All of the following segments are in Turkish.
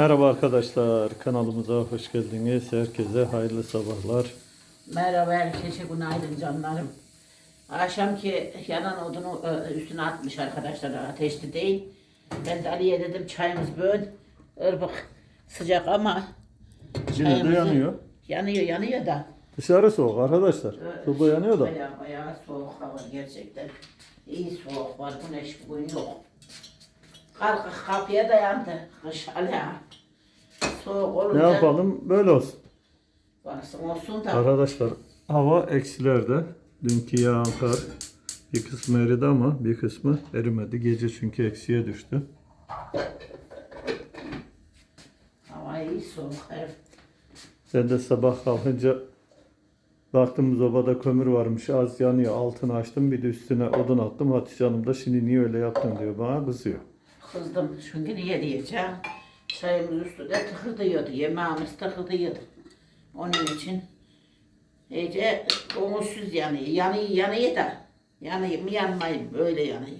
Merhaba arkadaşlar, kanalımıza hoş geldiniz. Herkese hayırlı sabahlar. Merhaba herkese günaydın canlarım. Akşamki yanan odunu e, üstüne atmış arkadaşlar ateşli değil. Ben de Ali'ye dedim çayımız böyle ırbık sıcak ama Yine de çayımızı- yanıyor. Yanıyor yanıyor da. Dışarı soğuk arkadaşlar. Soba yanıyor da. Bayağı bayağı soğuk hava gerçekten. İyi soğuk var güneş bugün yok. Kalk kapıya dayandı kış Ali'ye. Soğuk Ne olunca yapalım? Böyle olsun. varsın olsun da. Arkadaşlar hava eksilerde. Dünkü yağan kar bir kısmı eridi ama bir kısmı erimedi. Gece çünkü eksiye düştü. Hava iyi soğuk. Evet. Ben de sabah kalkınca baktım sobada kömür varmış az yanıyor. Altını açtım bir de üstüne odun attım. Hatice Hanım da şimdi niye öyle yaptın diyor bana kızıyor. Kızdım çünkü niye diyeceğim. Çayımız üstünde tıkırdıyordu. Yemeğimiz tıkırdıyordu. Onun için iyice umutsuz yanıyor. Yanıyor yanıyor da. Yanıyor mu yanmayayım öyle yanıyor.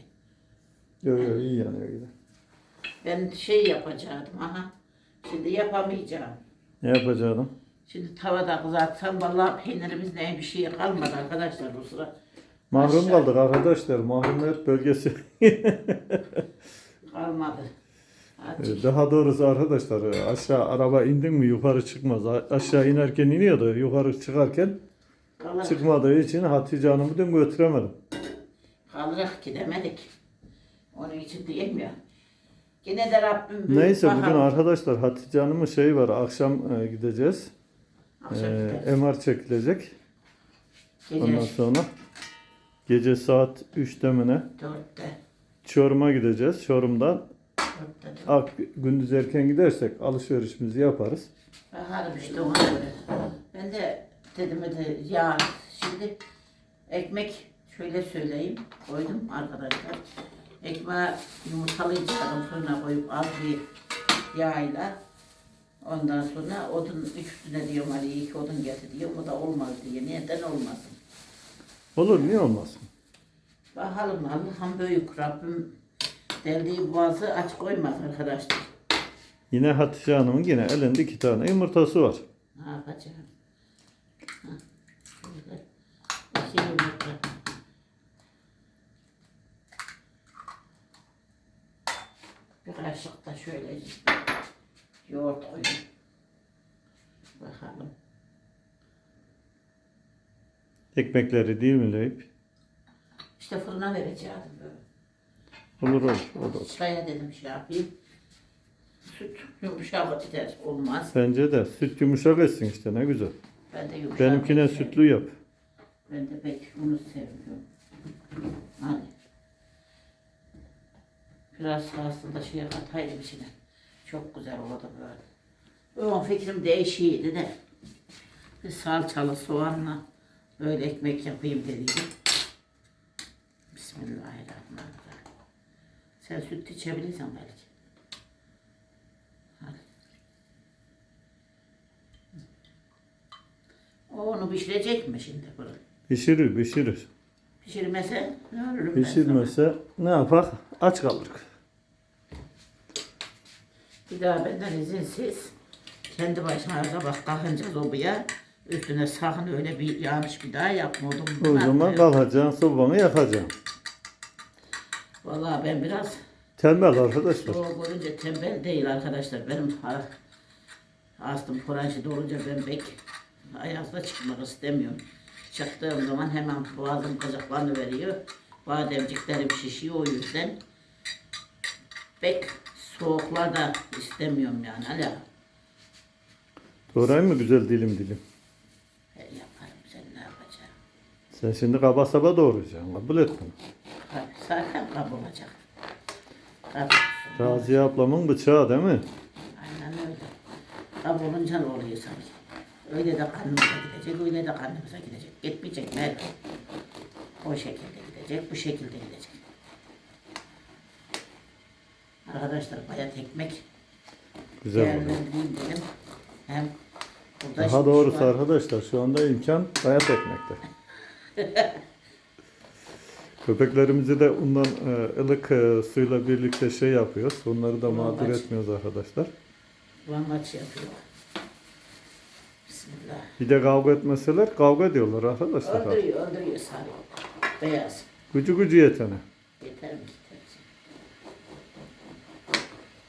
Yok yok iyi yanıyor yine. Ben şey yapacaktım aha. Şimdi yapamayacağım. Ne yapacaksın? Şimdi tavada kızartsam vallahi peynirimiz ne bir şey kalmadı arkadaşlar bu sıra. Mahrum Aşağı- kaldık arkadaşlar. Mahrumiyet bölgesi. Kalmadı. Hadi. Daha doğrusu arkadaşlar aşağı araba indin mi yukarı çıkmaz. Aşağı inerken iniyordu. Yukarı çıkarken Kalır, çıkmadığı için Hatice Hanım'ı dün götüremedim. kalırık gidemedik. Onun için diyeyim ya. Yine de Rabbim Neyse bugün bakalım. arkadaşlar Hatice Hanım'ın şeyi var. Akşam e, gideceğiz. Akşam E, gideriz. MR çekilecek. Gece Ondan sonra gece saat 3'te mi ne? dörtte. Çorum'a gideceğiz. Çorum'dan Ak, gündüz erken gidersek alışverişimizi yaparız. Bakalım işte ona göre. Ben de dedim de ya şimdi ekmek şöyle söyleyeyim koydum arkadaşlar. Ekmeği yumurtalayacağım fırına koyup az bir yağıyla. Ondan sonra odun üstüne diyorum Ali iki odun getir diyorum. O da olmaz diye. Neden olmasın? Olur niye olmasın? Bakalım Allah'ım büyük Rabbim deldiği boğazı aç koymaz arkadaşlar. Yine Hatice Hanım'ın yine elinde iki tane yumurtası var. Ne yapacağım? Ha, iki yumurta. Bir kaşık da şöyle yoğurt koyayım. Bakalım. Ekmekleri değil mi Leyip? İşte fırına vereceğim böyle. Olur olur. Olur. Dedim şey yapayım. Süt yumuşak gider olmaz. Bence de süt yumuşak etsin işte ne güzel. Ben de yumuşak Benimkine etsin. sütlü yap. Ben de pek bunu sevmiyorum. Hani biraz aslında şey katayım içine. Çok güzel oldu böyle. O fikrim değişiydi de. Bir salçalı soğanla böyle ekmek yapayım dediydim. Bismillahirrahmanirrahim. Sen süt içebilirsen belki. Hadi. O onu pişirecek mi şimdi bunu? Pişirir pişirir. Pişirmese ne sonra. Pişirmese ne yapak? Aç kalırız. Bir daha benden izinsiz kendi başıma sabah kalkınca lobaya üstüne sakın öyle bir yanlış bir daha yapmadım. O zaman kalkacaksın sobanı yakacaksın. Vallahi ben biraz Tembel arkadaşlar. soğuk olunca tembel değil arkadaşlar. Benim ha, astım franşi olunca ben pek ayazda çıkmak istemiyorum. Çıktığım zaman hemen boğazım kazaklarını veriyor. Bademciklerim şişiyor o yüzden. Pek soğuklarda istemiyorum yani. Hala Doğrayayım mı güzel dilim dilim? yaparım sen ne yapacaksın? Sen şimdi kaba saba doğrayacaksın. Kabul et bunu. Tabii zaten olacak. Tabii. Raziye ablamın bıçağı değil mi? Aynen öyle. Kabul olunca ne oluyor sanki? Öyle de kanımıza gidecek, öyle de kanımıza gidecek. Gitmeyecek mi? O şekilde gidecek, bu şekilde gidecek. Arkadaşlar bayat ekmek Güzel oldu. dedim. Hem burada Daha doğrusu an- arkadaşlar şu anda imkan bayat ekmekte. Köpeklerimizi de ondan e, ılık e, suyla birlikte şey yapıyoruz. Onları da mağdur etmiyoruz arkadaşlar. Van maç yapıyor. Bismillah. Bir de kavga etmeseler kavga ediyorlar arkadaşlar. Öldürüyor, öldürüyor sarıyor. Beyaz. Gücü gücü yetene. Yeter mi tepsi?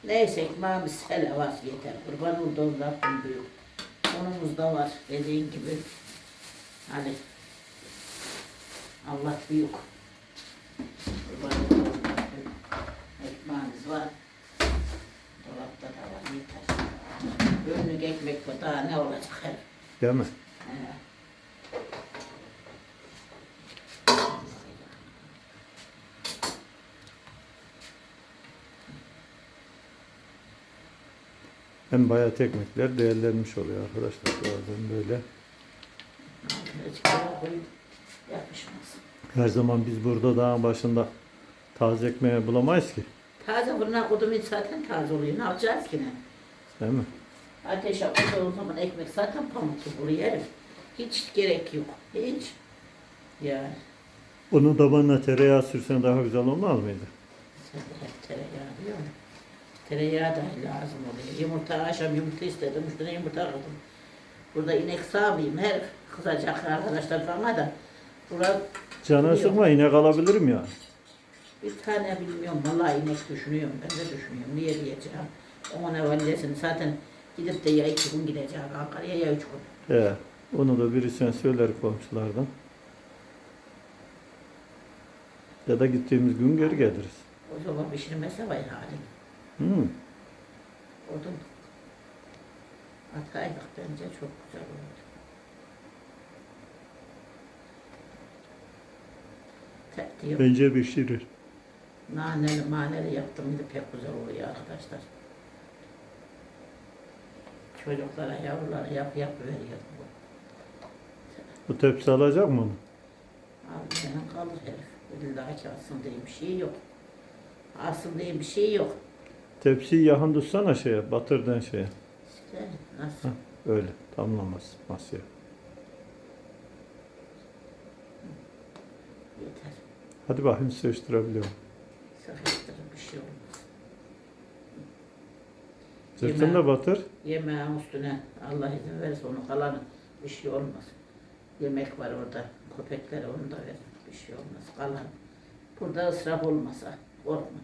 Neyse ekmeğimiz hele var yeter. Kurban olduğum Rabbim büyük. Onumuz da var dediğin gibi. Hani Allah büyük. Rabbim. Ekmeğimiz var. Dolapta da var yeter. Önlük ekmek bu daha ne olacak her. Değil mi? He. Hem bayat ekmekler değerlenmiş oluyor arkadaşlar. Bazen böyle. Hiç kara koyup yapışmaz. Her zaman biz burada dağın başında taze ekmeği bulamayız ki. Taze fırına koydum hiç zaten taze oluyor. Ne yapacağız ki ne? Değil mi? Ateşe koyduğum zaman ekmek zaten pamuk gibi yerim. Hiç gerek yok. Hiç. Yani. Onun tabanına tereyağı sürsen daha güzel olmaz mıydı? Tereyağı diyor? Tereyağı da lazım oluyor. Yumurta akşam yumurta istedim. Üstüne yumurta aldım. Burada inek sağmayayım. Her kızacak arkadaşlar bana da. Burada Canı Yok. sıkma inek alabilirim ya. bir tane bilmiyorum. Vallahi inek düşünüyorum. Ben de düşünüyorum. Niye diyeceğim. Ona validesini zaten gidip de ya iki gün gideceğim Ankara'ya ya üç gün. He. Onu da birisine söyler komşulardan. Ya da gittiğimiz gün geri geliriz. O zaman pişirmese vay halim. Hmm. Odun. Ataylık bence çok güzel oldu. Tek diyor. Bence pişirir. Naneli maneli yaptım mıydı pek güzel oluyor arkadaşlar. Çocuklara, yavrulara yap yap veriyorum bu. Bu tepsi alacak mı onu? Abi benim kalır herif. İlla ki diye bir şey yok. Alsın diye bir şey yok. Tepsiyi yakın tutsana şeye, batırdığın şeye. İşte nasıl? Hah, öyle. Tamamlamaz masaya. Yeter. Hadi bakayım sıkıştırabiliyorum. Sıkıştırıp bir şey olmaz. Sırtını da batır. Yemeğin üstüne Allah izin verirse onu kalanı bir şey olmaz. Yemek var orada. Köpeklere onu da ver. Bir şey olmaz. Kalan. Burada ısraf olmasa korkma.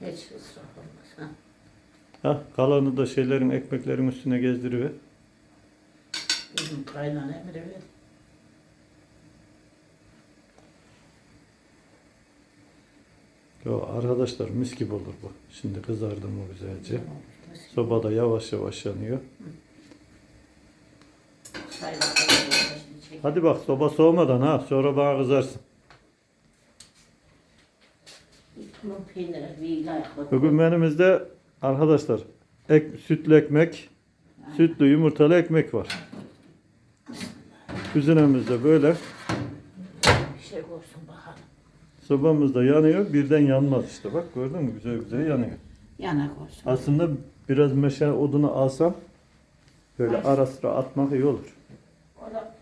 Hiç ısraf olmaz. Ha. Ha, kalanı da şeylerin, ekmeklerin üstüne gezdiriver. Bizim kaynana emri ver. Yo, arkadaşlar mis gibi olur bu. Şimdi kızardı mı güzelce. Sobada yavaş yavaş yanıyor. Hadi bak soba soğumadan ha. Sonra bana kızarsın. Bugün menümüzde arkadaşlar ek, sütlü ekmek, sütlü yumurtalı ekmek var. Kuzinemizde böyle. Bir şey koysun bakalım. Sobamız da yanıyor. Birden yanmaz işte. Bak gördün mü? Güzel güzel yanıyor. Yana koysun. Aslında biraz meşe odunu alsam böyle ara sıra atmak iyi olur. Orada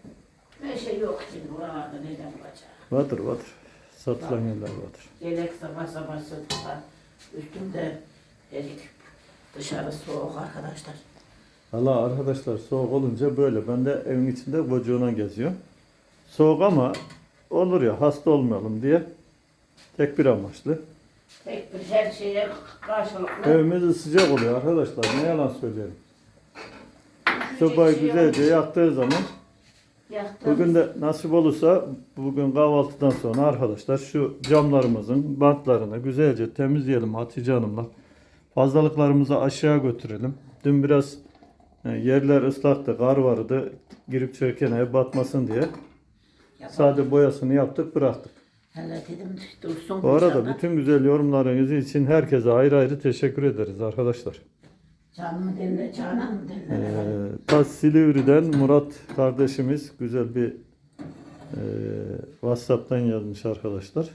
şey yok şimdi buralarda neden bulacak? Vardır vardır. Satılan yerler vardır. Yelek sabah sabah sırtlar. Üstümde erik. Dışarı soğuk arkadaşlar. Valla arkadaşlar soğuk olunca böyle. Ben de evin içinde kocuğuna geziyorum. Soğuk ama olur ya hasta olmayalım diye tek bir amaçlı. Tek bir her şeye karşılıklı. Evimiz sıcak oluyor arkadaşlar. Ne yalan söyleyelim. Sobayı şey yok. güzelce yaktığı zaman Yaktım. bugün de nasip olursa bugün kahvaltıdan sonra arkadaşlar şu camlarımızın bantlarını güzelce temizleyelim Hatice Hanım'la. Fazlalıklarımızı aşağı götürelim. Dün biraz e, yerler ıslaktı, kar vardı. Girip çökeneye batmasın diye. Yapalım. Sade boyasını yaptık bıraktık. Hele dedim dursun. Bu arada inşallah. bütün güzel yorumlarınız için herkese ayrı ayrı teşekkür ederiz arkadaşlar. Can mı canan mı denir? Ee, Silivri'den Murat kardeşimiz güzel bir e, WhatsApp'tan yazmış arkadaşlar.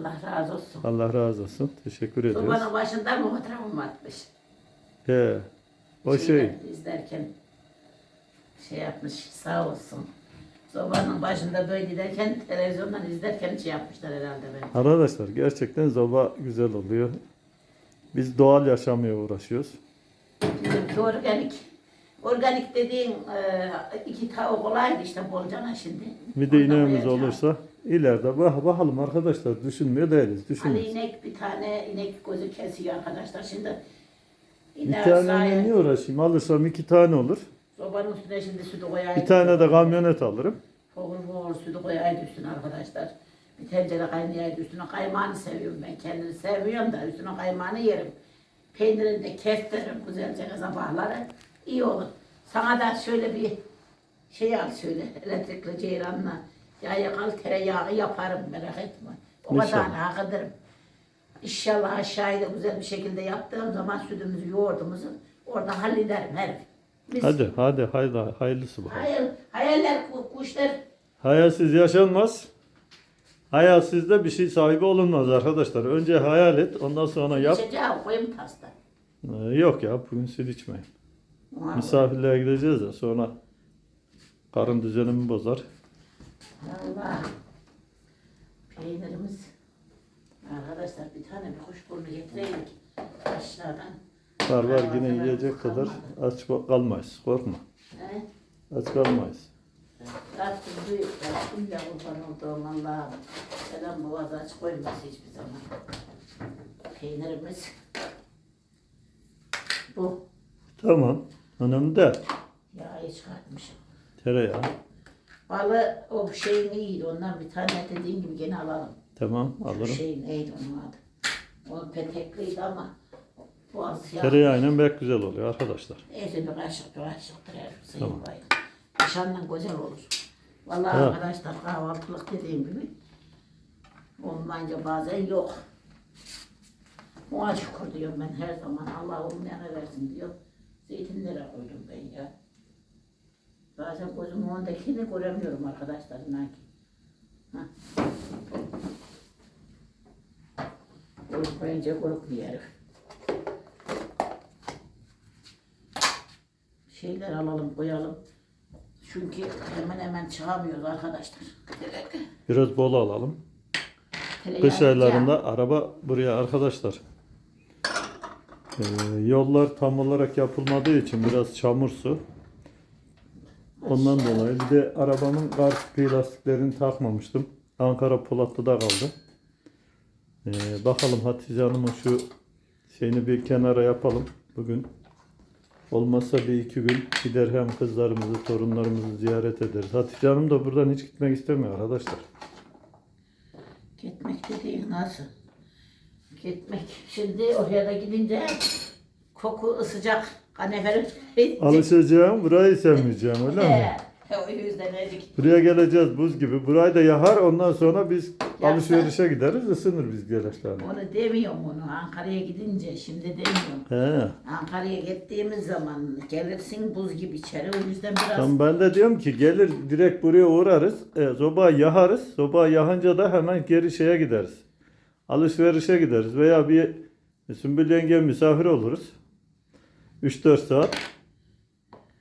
Allah razı olsun. Allah razı olsun. Teşekkür ediyoruz. Sobanın başında mı fotoğrafım atmış? He, o şey Şeyden izlerken şey yapmış sağ olsun. Sobanın başında böyle giderken televizyondan izlerken şey yapmışlar herhalde ben. Arkadaşlar gerçekten zoba güzel oluyor. Biz doğal yaşamaya uğraşıyoruz. Bizimki organik. Organik dediğin e, iki tavuk olaydı işte bolcana şimdi. Bir de Onu da ineğimiz koyacağım. olursa ileride bak bakalım arkadaşlar düşünmüyor değiliz. Düşünüyoruz. inek bir tane inek gözü kesiyor arkadaşlar. Şimdi Bir iner tane niye uğraşayım? Alırsam iki tane olur. Sobanın üstüne şimdi sütü koyayım. Bir tane de kamyonet alırım. Fokur fokur sütü koyaydı üstüne arkadaşlar. Bir tencere kaynayaydı üstüne kaymağını seviyorum ben. Kendini sevmiyorum da üstüne kaymağını yerim. Peynirini de kestiririm güzelce sabahları. İyi olur. Sana da şöyle bir şey al şöyle elektrikli ceyranla. Ya yakal tereyağı yaparım merak etme. O kadar İnşallah. İnşallah aşağıya da güzel bir şekilde yaptığım zaman sütümüzü yoğurdumuzu orada hallederim her. Biz Hadi hadi haydi hayırlısı bakalım. Hayal, hayaller, ku- kuşlar Hayalsiz yaşanmaz. Hayalsizde bir şey sahibi olunmaz arkadaşlar. Önce hayal et ondan sonra yap. içeceği koyayım pasta. Ee, yok ya bugün süt içmeyin. Misafirliğe gideceğiz de sonra karın düzenimi bozar. Allah. Peynirimiz. Arkadaşlar bir tane bir kuşburnu getireydik aşağıdan. Var var yine yiyecek kadar aç kalmayız. Korkma. He? Aç kalmayız. Rabbim büyük Rabbim de kurban olduğum Allah'ım. Selam boğazı aç koymaz hiçbir zaman. Peynirimiz. Bu. Tamam. Önemli de Yağı çıkartmışım. tereyağı. Balı o şeyin iyiydi. Ondan bir tane dediğin gibi gene alalım. Tamam Şu alırım. şey neydi onun adı? O petekliydi ama boğaz ya. Tereyağıyla pek güzel oluyor arkadaşlar. Neyse bir kaşık bir kaşıktır her sayın Tamam. bayım. Güzel olur. Vallahi Evet. arkadaşlar kahvaltılık dediğim gibi olmayınca bazen yok. Ona şükür diyorum ben her zaman. Allah olmayana versin diyor. Zeytinlere koydum ben ya. Bazen gözümün önündekini göremiyorum arkadaşlar inan ki. Korkmayınca korkmuyor herif. Şeyler alalım koyalım. Çünkü hemen hemen çıkamıyoruz arkadaşlar. Biraz bol alalım. Kış aylarında araba buraya arkadaşlar. Ee, yollar tam olarak yapılmadığı için biraz çamur su. Ondan dolayı bir de arabamın tipi lastiklerini takmamıştım. Ankara Polatlı'da kaldı. Ee, bakalım Hatice Hanım'ın şu şeyini bir kenara yapalım bugün. Olmazsa bir iki gün gider hem kızlarımızı, torunlarımızı ziyaret ederiz. Hatice Hanım da buradan hiç gitmek istemiyor arkadaşlar. Gitmek dediğin nasıl? Gitmek. Şimdi oraya da gidince koku ısıcak. Kanefer. Alışacağım, burayı sevmeyeceğim öyle mi? He, o yüzden edik. Buraya geleceğiz buz gibi. Burayı da yakar ondan sonra biz Yaksa- alışverişe gideriz ısınır biz geleşlerle. Onu demiyorum onu. Ankara'ya gidince şimdi demiyorum. He. Ankara'ya gittiğimiz zaman gelirsin buz gibi içeri. O yüzden biraz Tamam ben de diyorum ki gelir direkt buraya uğrarız. E, sobayı yakarız. Sobayı yakınca da hemen geri şeye gideriz. Alışverişe gideriz veya bir Sümbül yenge misafir oluruz. 3-4 saat.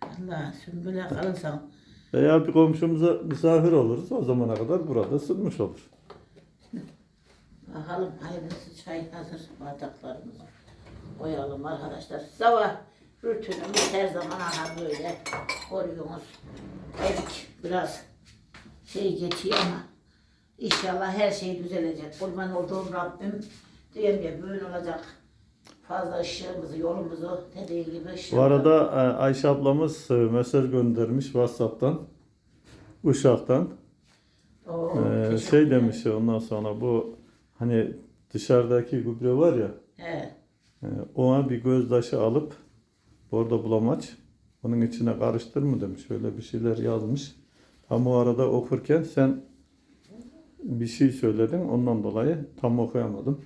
Allah sümbüle kalırsan Veya bir komşumuza misafir oluruz. O zamana kadar burada ısınmış olur. Bakalım hayırlısı çay hazır bardaklarımızı koyalım arkadaşlar. Sabah rutinimiz her zaman aha böyle koruyoruz. Erik biraz şey geçiyor ama inşallah her şey düzelecek. Kurban olduğum Rabbim diyorum ya böyle olacak. Fazla ışığımızı, yolumuzu dediği gibi ışığımızı. Bu arada e, Ayşe ablamız e, mesaj göndermiş WhatsApp'tan. Uşak'tan. Oo, Ee, şey demiş ondan sonra bu hani dışarıdaki gübre var ya He, e, ona bir gözdaşı alıp orada bulamaç onun içine karıştır mı demiş. Öyle bir şeyler yazmış. Tam o arada okurken sen bir şey söyledin ondan dolayı tam okuyamadım.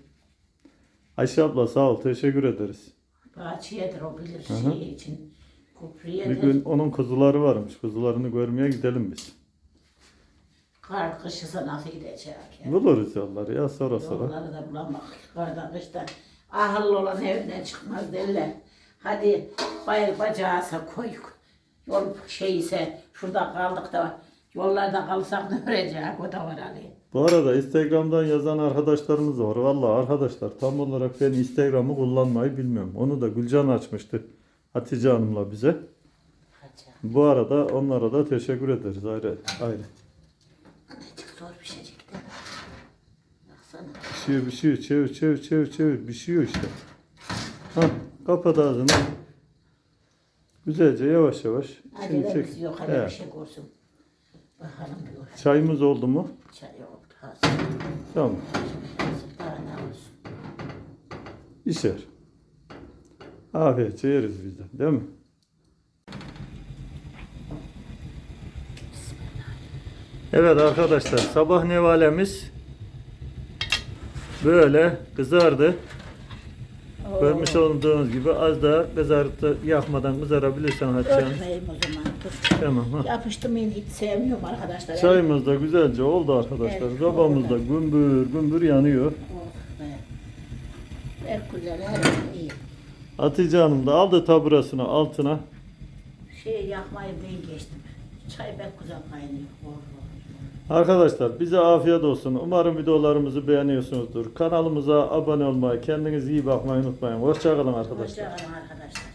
Ayşe abla sağ ol teşekkür ederiz. bahçeyedir o bilir Hı hı. şey için. Bir Kupriyedir. gün onun kuzuları varmış. Kuzularını görmeye gidelim biz. Kar kışısa nasıl gidecek? ya? Buluruz yolları ya sonra sonra. Yolları da bulamak. Kardan kışta ahırlı olan evinden çıkmaz derler. Hadi bayır bacağısa koy. Yol şey ise şurada kaldık da Yollarda kalsak ne öğrenecek o da var Ali. Bu arada Instagram'dan yazan arkadaşlarımız da var. Vallahi arkadaşlar tam olarak ben Instagram'ı kullanmayı bilmiyorum. Onu da Gülcan açmıştı. Hatice Hanım'la bize. Hacı. Bu arada onlara da teşekkür ederiz ayrı ayrı. Annecik zor bir şeycik de. Baksana. Pişiyor pişiyor çevir çevir çevir çevir pişiyor işte. Ha kapat ağzını. Güzelce yavaş yavaş. Şimdi Acelemiz çek. yok hadi He. bir şey korsun. Bakalım bir Çayımız oldu mu? çay oldu. Hazır. Tamam. Hazır daha ne olsun. İşer. Afiyetçe yeriz biz de değil mi? Evet arkadaşlar sabah nevalemiz böyle kızardı. Görmüş olduğunuz gibi az daha kızartı yakmadan kızarabilirsen Hatice Hanım. Örtmeyeyim o zaman. Dur. Tamam. Ha. Yapıştım ben hiç sevmiyorum arkadaşlar. Çayımız da güzelce oldu arkadaşlar. Evet, Sobamız da oldu. gümbür gümbür yanıyor. Oh be. Herkuller her iyi. Hatice Hanım da aldı taburasını altına. Şey yakmayı ben geçtim. Çay pek güzel kaynıyor. Oh, oh. Arkadaşlar bize afiyet olsun. Umarım videolarımızı beğeniyorsunuzdur. Kanalımıza abone olmayı, kendinize iyi bakmayı unutmayın. Hoşçakalın arkadaşlar. Hoşçakalın arkadaşlar.